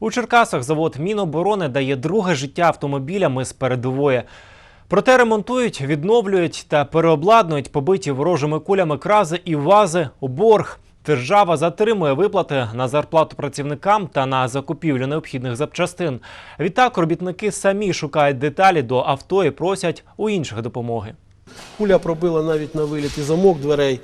У Черкасах завод Міноборони дає друге життя автомобілям із передової. Проте ремонтують, відновлюють та переобладнують побиті ворожими кулями крази і вази у борг. Держава затримує виплати на зарплату працівникам та на закупівлю необхідних запчастин. Відтак робітники самі шукають деталі до авто і просять у інших допомоги. Куля пробила навіть на виліт і замок дверей.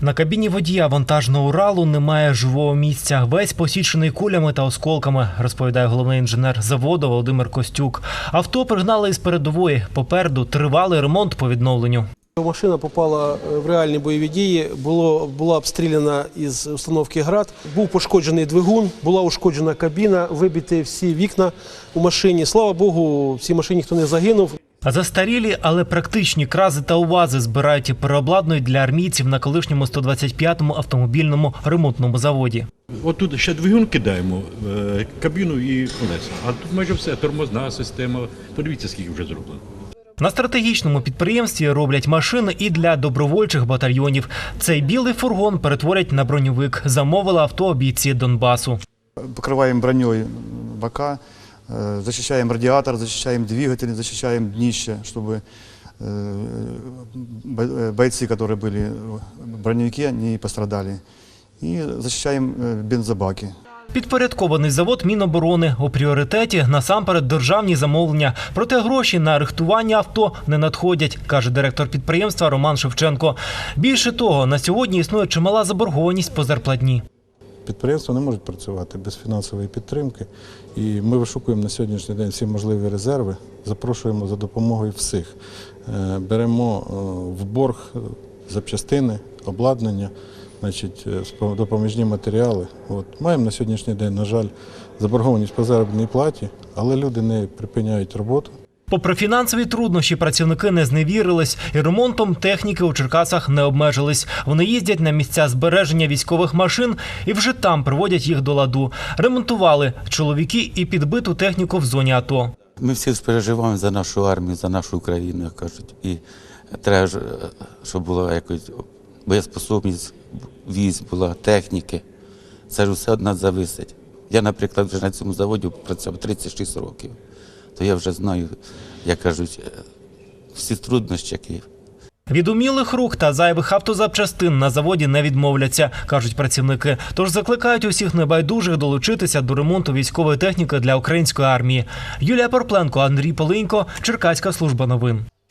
На кабіні водія вантажного Уралу немає живого місця. Весь посічений кулями та осколками, розповідає головний інженер заводу Володимир Костюк. Авто пригнали із передової. Попереду тривалий ремонт по відновленню. Машина попала е, в реальні бойові дії, було, була обстріляна із установки ГРАД. Був пошкоджений двигун, була ушкоджена кабіна, вибиті всі вікна у машині. Слава Богу, в цій машині ніхто не загинув. А застарілі, але практичні крази та увази збирають і переобладнують для армійців на колишньому 125-му автомобільному ремонтному заводі. От тут ще двигун кидаємо, е, кабіну і колеса. А тут майже все, тормозна система. Подивіться, скільки вже зроблено. На стратегічному підприємстві роблять машини і для добровольчих батальйонів. Цей білий фургон перетворять на броньовик. Замовили авто бійці Донбасу. покрываем броней бока, защищаем радиатор, защищаем двигатель, защищаем днище, чтобы э, бо- э, бойцы, которые были в броневике, не пострадали. И защищаем э, бензобаки. Підпорядкований завод Міноборони у пріоритеті насамперед державні замовлення. Проте гроші на рихтування авто не надходять, каже директор підприємства Роман Шевченко. Більше того, на сьогодні існує чимала заборгованість по зарплатні. Підприємства не можуть працювати без фінансової підтримки, і ми вишукуємо на сьогоднішній день всі можливі резерви, запрошуємо за допомогою всіх. Е, Беремо е, в борг е, запчастини, обладнання, значить, допоміжні матеріали. От. Маємо на сьогоднішній день, на жаль, заборгованість по заробітній платі, але люди не припиняють роботу. Попри фінансові труднощі, працівники не зневірились і ремонтом техніки у Черкасах не обмежились. Вони їздять на місця збереження військових машин і вже там приводять їх до ладу. Ремонтували чоловіки і підбиту техніку в зоні АТО. Ми всі переживаємо за нашу армію, за нашу Україну, як кажуть. І треба, щоб була якось боєспособність військ, була техніки. Це ж все від зависить. Я, наприклад, вже на цьому заводі працював 36 років. То я вже знаю, як кажуть, е, всі труднощі, які Від умілих рук та зайвих автозапчастин на заводі не відмовляться, кажуть працівники. Тож закликають усіх небайдужих долучитися до ремонту військової техніки для української армії. Юлія Порпленко, Андрій Полинько, Черкаська служба новин.